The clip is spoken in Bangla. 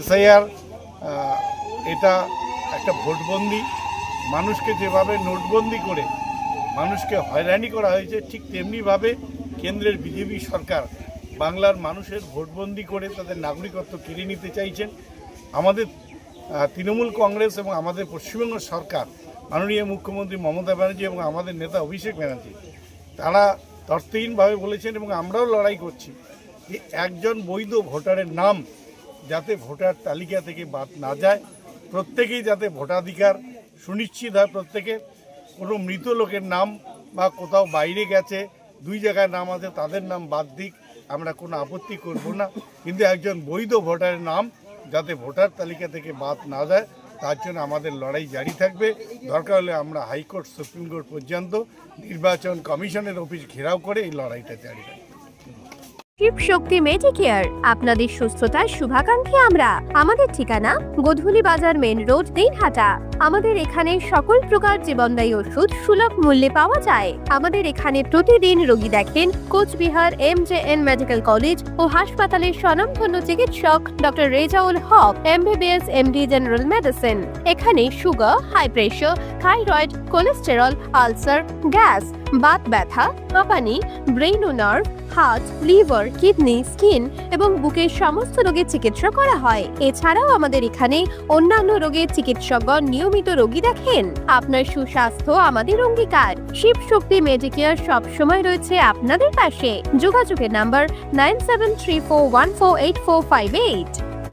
এসআইআর এটা একটা ভোটবন্দি। মানুষকে যেভাবে নোটবন্দি করে মানুষকে হয়রানি করা হয়েছে, ঠিক তেমনিভাবে কেন্দ্রের বিজেপি সরকার বাংলার মানুষের ভোটবন্দি করে তাদের নাগরিকত্ব কেড়ে নিতে চাইছেন। আমাদের তৃণমূল কংগ্রেস এবং আমাদের পশ্চিমবঙ্গ সরকার, মাননীয় মুখ্যমন্ত্রী মমতা ব্যানার্জি এবং আমাদের নেতা অভিষেক ব্যানার্জি, তারা তর্কহীনভাবে বলেছেন এবং আমরাও লড়াই করছি যে একজন বৈধ ভোটারের নাম যাতে ভোটার তালিকা থেকে বাদ না যায়। প্রত্যেকেই যাতে ভোটাধিকার সুনিশ্চিত হয়। প্রত্যেকে কোনো মৃত লোকের নাম বা কোথাও বাইরে গেছে, দুই জায়গায় নাম আছে, তাদের নাম বাদ দিক। আমরা কোনো আপত্তি করব না। কিন্তু একজন বৈধ ভোটারের নাম যাতে ভোটার তালিকা থেকে বাদ না যায়, তার জন্য আমাদের লড়াই জারি থাকবে। দরকার হলে আমরা হাইকোর্ট, সুপ্রিম কোর্ট পর্যন্ত নির্বাচন কমিশনের অফিস ঘেরাও করে এই লড়াইটা জারি রাখব। শিব শক্তি মেডিকেয়ার আপনাদের সুস্থতার শুভাকাঙ্ক্ষী আমরা। আমাদের ঠিকানা গোধুলি বাজার মেন রোড দিনহাটা। আমাদের এখানে সকল প্রকার জীবনদায়ী ওষুধ সুলভ মূল্যে পাওয়া যায়। আমাদের এখানে প্রতিদিন রোগী দেখেন Coochbehar M J N medical college ও হাসপাতালের স্বনামধন্য চিকিৎসক doctor Rezaul Haque, MBBS MD general medicine. এখানে sugar, high pressure, thyroid, cholesterol, ulcer, gas, Baat ব্যথা হাঁপানি ব্রেন ও nerve, heart, liver, kidney, skin এবং বুকের সমস্ত রোগের চিকিৎসা করা হয়। এছাড়াও আমাদের এখানে অন্যান্য রোগের চিকিৎসকগণ নিয়মিত রোগী দেখেন? আপনার সুস্বাস্থ্য, আমাদের অঙ্গীকার। শিব শক্তি মেডিকেয়ার সব সময় রয়েছে আপনাদের পাশে। যোগাযোগের number nine seven three four one four eight four five eight.